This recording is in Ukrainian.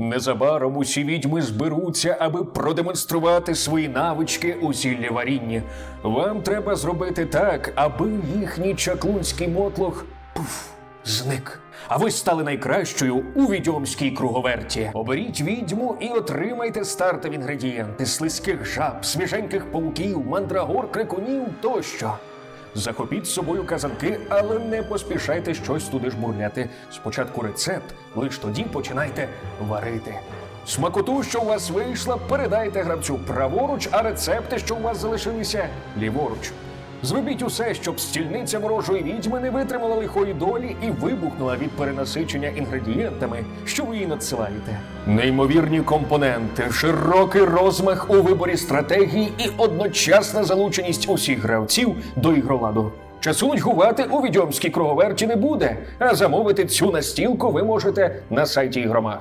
Незабаром усі відьми зберуться, аби продемонструвати свої навички у зіллєварінні. Вам треба зробити так, аби їхній чаклунський мотлох пуф, зник. А ви стали найкращою у відьомській круговерті. Оберіть відьму і отримайте стартові інгредієнти слизьких жаб, свіженьких пауків, мандрагор, крикунів тощо. Захопіть з собою казанки, але не поспішайте щось туди жбурляти. Спочатку рецепт, лиш тоді починайте варити. Смакоту, що у вас вийшла, передайте гравцю праворуч, а рецепти, що у вас залишилися, ліворуч. Зробіть усе, щоб стільниця ворожої відьми не витримала лихої долі і вибухнула від перенасичення інгредієнтами, що ви їй надсилаєте. Неймовірні компоненти, широкий розмах у виборі стратегії і одночасна залученість усіх гравців до ігроладу. Часу нудьгувати у відьомській круговерті не буде, а замовити цю настілку ви можете на сайті ігромах.